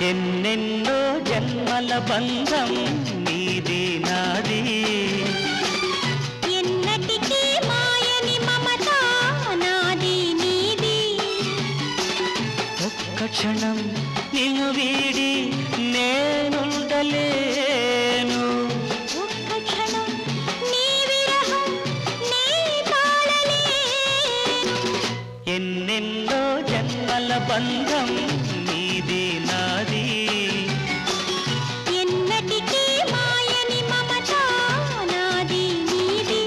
ఎన్నెన్నో జన్మల బంధం నీది నాది. ఎన్నటికీ మాయని మమత నాది నీది. ఒక్క క్షణం నిన్ను వీడి నేనుండలేను. ఒక్క క్షణం నీ విరహం నీ తాళలేను ఎన్నెన్నో జన్మల బంధం నీది నాది ఎన్నటికీ మాయని మమత నాది నీది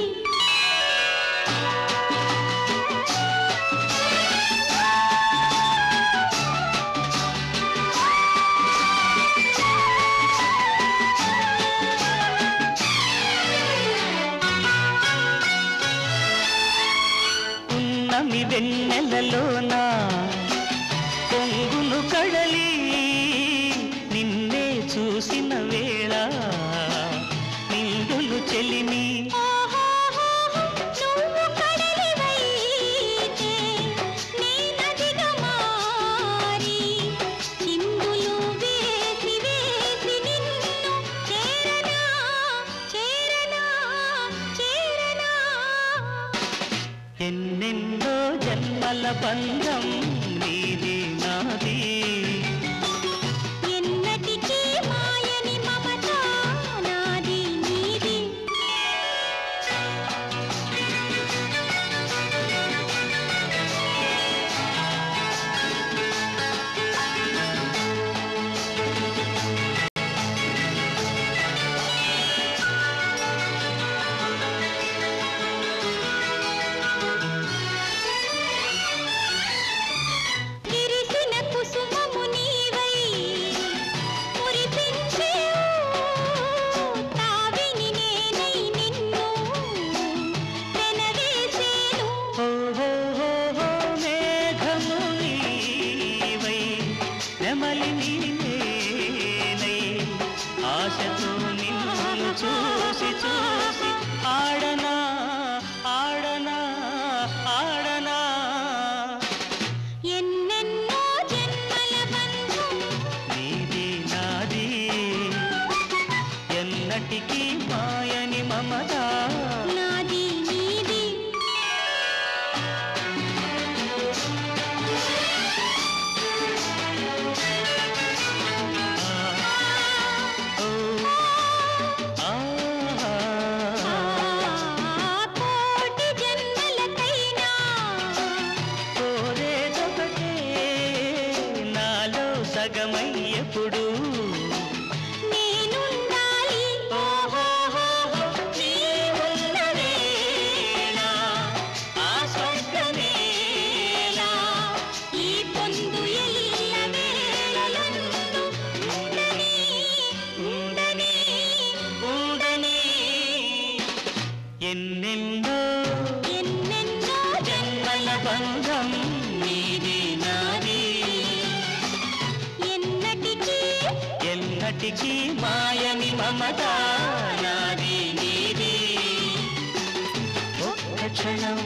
ఉన్నమి వెన్నెలలోన పొంగును కడలి నిన్నే చూసిన వేళ నిండులు చెలిమి. ఎన్నెన్నో జన్మల బంధం నాది చూసి చూసి ఆడనా ఆడనా ఆడనా. ఎన్నెన్నో జన్మల బంధం. నీది నాది ఎన్నటికీ మాయని మమత. ఉండని ఎన్నెన్నో ఎన్నెన్నో జన్మల బంధం నాటికి మాయని మమత నాది నీది. ఒక్క క్షణం